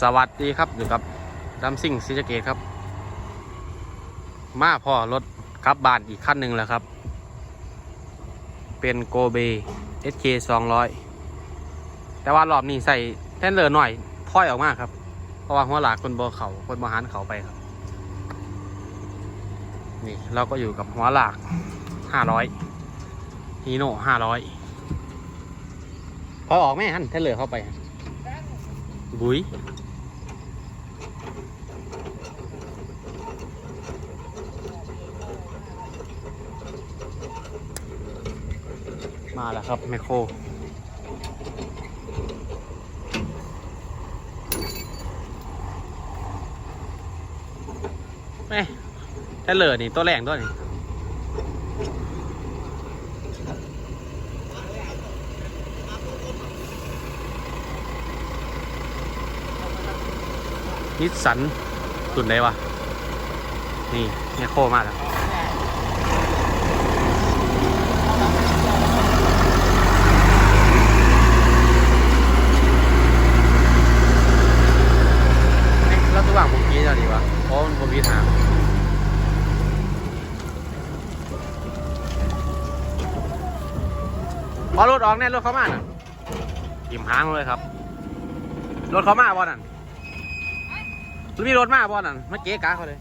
สวัสดีครับอยู่กับดัมซิ่งซีสะเกตครับ มาพ่อรถขับบานอีกคันหนึ่งแล้วครับ เป็นโกเบ SK 200 แต่ว่ารอบนี้ใส่แทนเลอร์หน่อยถ้อยออกมาครับ เพราะว่าหัวหลากคนบอเขาคนบอหันเขาไปครับ นี่เราก็อยู่กับหัวหลาก 500ฮีโน่500พอออกไหมฮันแทนเลอร์เข้าไปบุย มาแล้วครับแมคโครแม่แทเลอนี่ตัวแรงตัวนี้นิสสันสุดไหนวะ นี่แมคโครมาแล้ว เอ๊ะแล้วตัวว่างผมกี้จะดีวะเพราะมันผมพีทางพ อรถออกแน่รถเขามาน่ะอิ่มหางเลยครับ รถเขามาบอนั่นหรือมีรถมาบอนั่นมาเก๊กาเขาเลย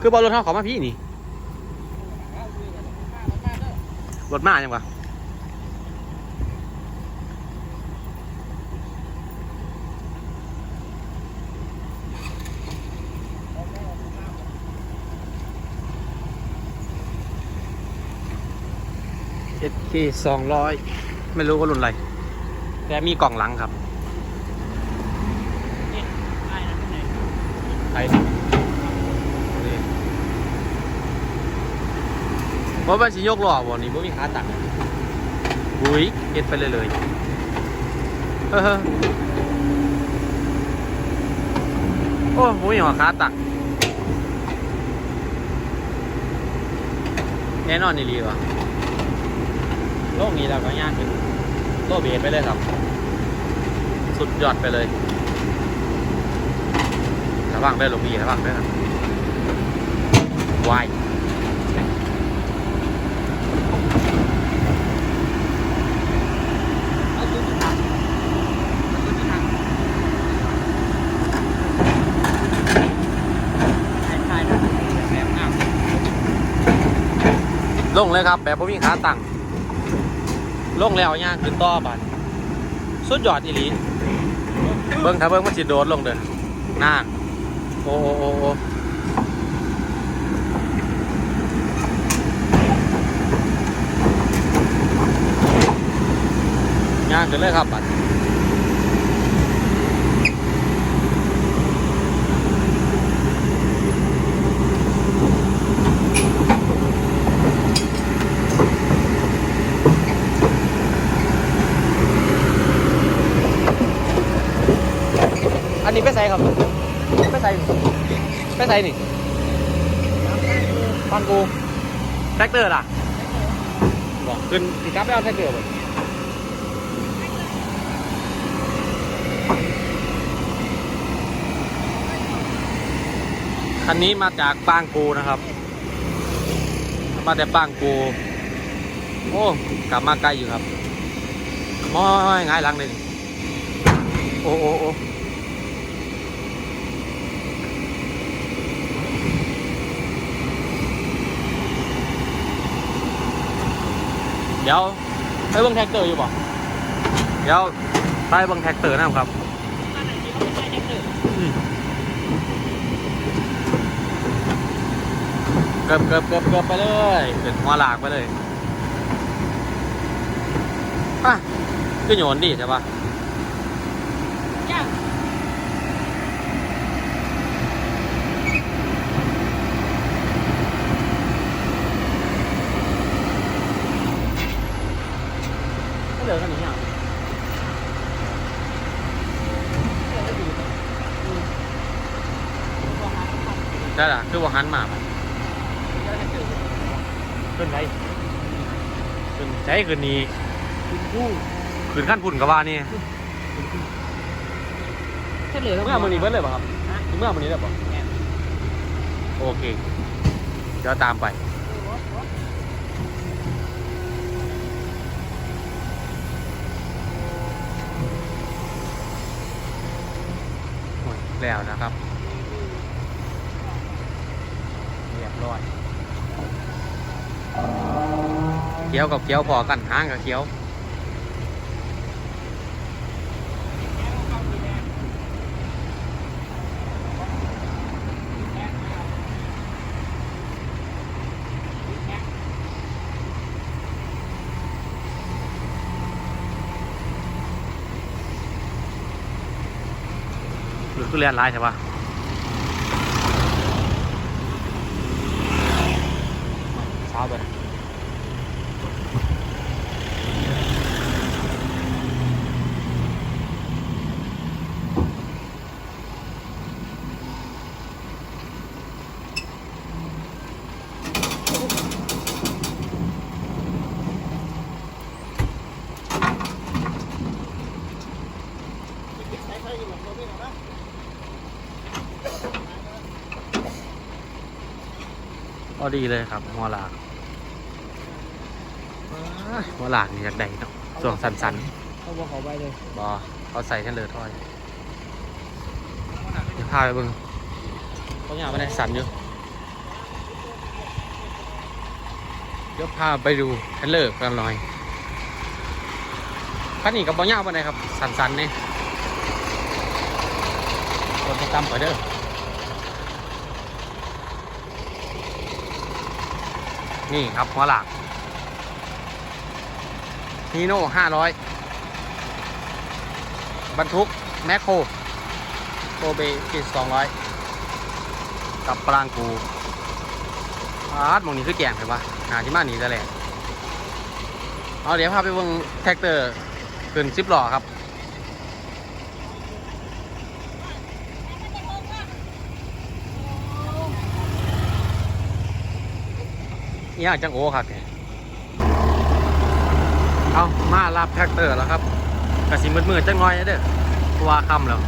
คือบอลรถเขาเขามาพี่นี่รถมาจังวะ เจ็ดคีสองร้อยไม่รู้ว่ารุ่นอะไร แต่มีกล่องหลังครับไอ้นี่เพราะว่าสิยกล้อบ่นี่บ่มีขาตักบุ้ยเฮ็ดไปเลยเลยเออโอ้บุ้ยหัวขาตักแน่นอนนี่ลีวะ โลกนี้เราก็ย่างขึ้นโลเบสไปเลยครับ สุดยอดไปเลยระวังด้วยลูกพี่ระวังด้วยครับวายลงเลยครับ แบบพ่มีขาตั้ง ลงแล้วย่างขึ้นต่อบันสุดยอดอีหลีเบิ้งถ้าเบิ้งมันสิโดดลงเด้อน่านโอ้โอ้โอ้โอ้ย่างขึ้นเลยครับบัด ใส่ครับ ไปใส่ไปใส่นี่ฟังกูแท็กเตอร์ล่ะ บอกขึ้นสิครับไปเอาแท็กเตอร์บ่คันนี้มาจากปางกูนะครับ มาแต่ปางกู โอ้กลับมาไกลอยู่ครับมอยง่ายหลังเลยนี่โอ้โอ้โอ้ เดี๋ยวไปเบิ่งแท็กเตอร์อยู่บ่เดี๋ยวไปเบิ่งแท็กเตอร์นะครับอืมเกือบเกือบเกือบเกือบไปเลยเป็นหัวหลากไปเลยอะก็โยนดิใช่ปะ เหลือกันนี้อะใช่ล่ะคือว่าหันมาบ่ขึ้นไรขึ้นใจขึ้นนี้คุณผู้ขึ้นขั้นพุ่นกับว่านี่เฉลยแล้วเมื่อมันนี้เบิดเลยป่ะครับเมื่อมันนี้เลยป่ะโอเคเดี๋ยวตามไป หมด แล้วนะครับ เรียบร้อยเคี้ยวกับเคี้ยวพอกันห้างกับเคี้ยว หรือทุเรียนร้ายใช่ปะเช้าไป อดีเลยครับหัวหลากอ้ายหัวหลากนี่อยากได้เนาะส่วนสันเขาบอกเขาไปเลยๆบอเขาใส่เทนเลอร์ทอยเดี๋ยวพาไปเบิ่งเขาอยากไปได้สันอยู่เดี๋ยวพาไปดูเทนเลอร์กันหน่อยคันนี้กับบอลยาวไปไหนใดครับ สันๆนี่กดติดตามไปเด้อ นี่ครับหัวหลักฮีโน่ห้าร้อยบรรทุก แมคโครโกเบกิสองร้อยกับปรางกูอาร์ตมองนี้คือแกงเห็นปะหาที่มาหนีจะแหละเอาเดี๋ยวพาไปเบิ่งแท็กเตอร์ขึ้นซิปหล่อครับ ยากจังโอ้ครับเอามารับแท็กเตอร์แล้วครับกระสิมืดๆจังน้อยเด้อเพราะว่าคำแล้ว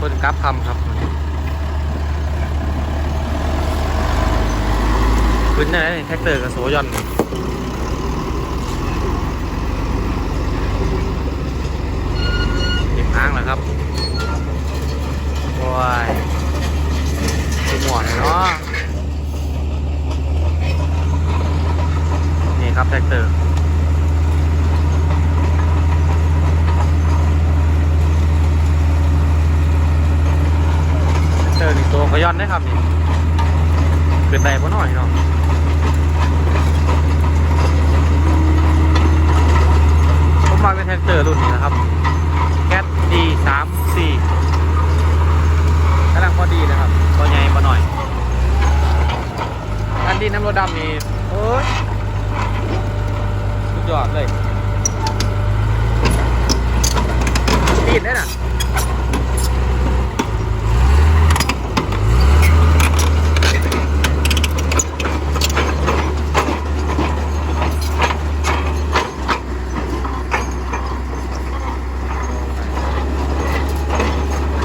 คนกลับคำครับขึ้นได้ไหมแท็กเตอร์กับโซยอนเก็บอ้างแล้วครับโอ้ยหมวดเนาะ ครับแท็กเตอร์แท็กเตอร์นี่ตัวขย้อนได้ครับนี่เกิดใดบ่หน่อยเนาะผมมาเป็นแท็กเตอร์รุ่นนี้นะครับแก๊สดีสามสี่กำลังพอดีนะครับตัวใหญ่บ่หน่อยอันดินน้ำรถดำนี่โอ้ย ยอดเลยปีนได้น่ะ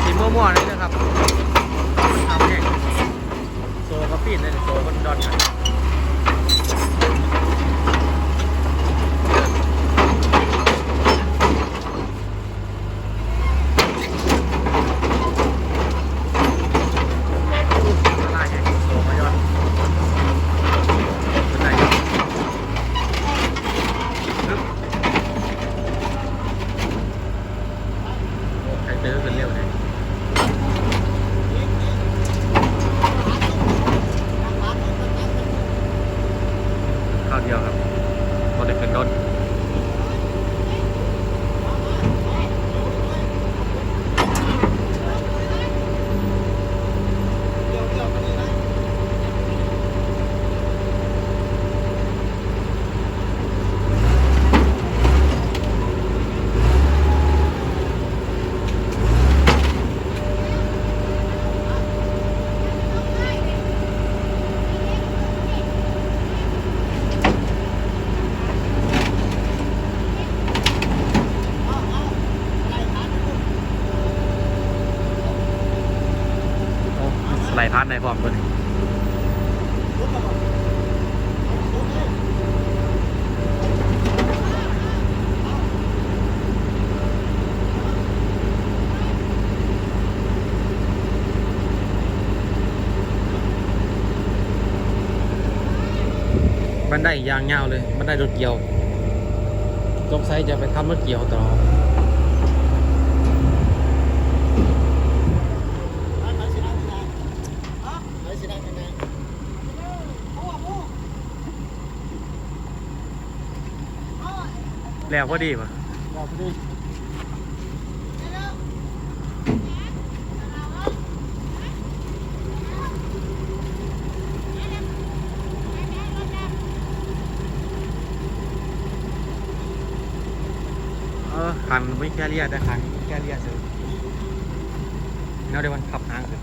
สีม่วๆนี่นะครับทำเองโซ่ก็ปีนเลยโซ่มันดอนกัน ละลายไงโซ่มายอนเป็นไงปึ๊บโอ้ใครเจอกันเร็วเลย สไลด์พัดในพร้อมตัวนี้ มันได้ยางเงาเลย มันได้รถเกี่ยวสงสัยจะไปทำรถเกี่ยวต่อแล้วพอดีป่ะแล้วพอดี คันไม่แค่เรียกแต่คันแค่เรียกเฉยแล้วเดี๋ยวมันขับหางขึ้น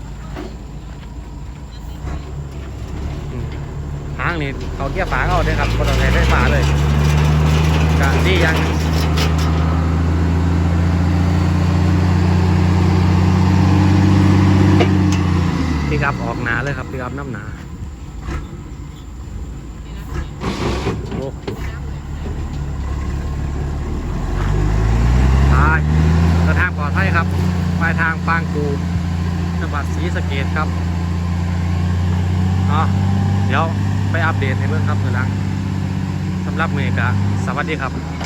อืมหางนี่เขาเกียร์ฝาเอาได้ครับก็ต้องใช้ไฟฟ้าเลยกะดียังหนึ่งพี่ครับออกหนาเลยครับพี่ครับน้ำหนาโอ้ายเดินทางปลอดภัยครับปลายทางปางกูจังหวัดศรีสะเกดครับเนาะเดี๋ยวไปอัปเดตให้เพื่อนครับเมื่อหลังสำหรับเมกะสวัสดีครับ